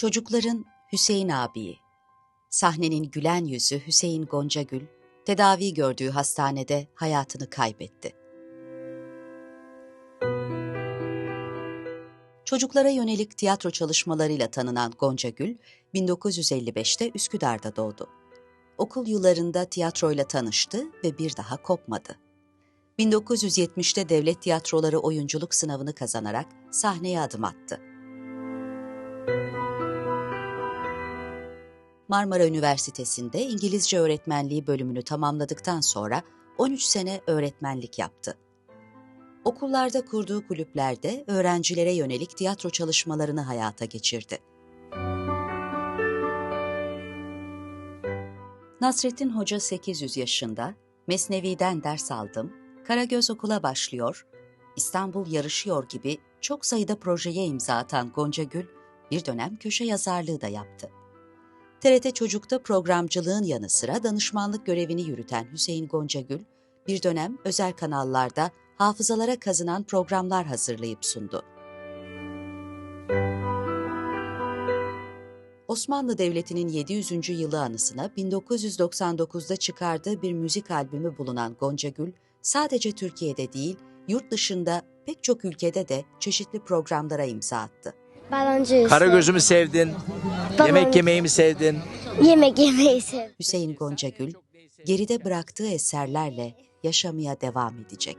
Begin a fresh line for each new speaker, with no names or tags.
Çocukların Hüseyin abiyi. Sahnenin gülen yüzü Hüseyin Goncagül, tedavi gördüğü hastanede hayatını kaybetti. Çocuklara yönelik tiyatro çalışmalarıyla tanınan Goncagül, 1955'te Üsküdar'da doğdu. Okul yıllarında tiyatroyla tanıştı ve bir daha kopmadı. 1970'te devlet tiyatroları oyunculuk sınavını kazanarak sahneye adım attı. Marmara Üniversitesi'nde İngilizce öğretmenliği bölümünü tamamladıktan sonra 13 sene öğretmenlik yaptı. Okullarda kurduğu kulüplerde öğrencilere yönelik tiyatro çalışmalarını hayata geçirdi. Nasrettin Hoca 800 yaşında, Mesnevi'den ders aldım, Karagöz okula başlıyor, İstanbul yarışıyor gibi çok sayıda projeye imza atan Gonca Gül, bir dönem köşe yazarlığı da yaptı. TRT Çocuk'ta programcılığın yanı sıra danışmanlık görevini yürüten Hüseyin Goncagül, bir dönem özel kanallarda hafızalara kazınan programlar hazırlayıp sundu. Osmanlı Devleti'nin 700. yılı anısına 1999'da çıkardığı bir müzik albümü bulunan Goncagül, sadece Türkiye'de değil, yurt dışında pek çok ülkede de çeşitli programlara imza attı.
Baloncuyuz.
Karagöz'ümü sevdin. Yemek yemeyi mi sevdin?
Yemek yemeyi sev.
Hüseyin Goncagül, geride bıraktığı eserlerle yaşamaya devam edecek.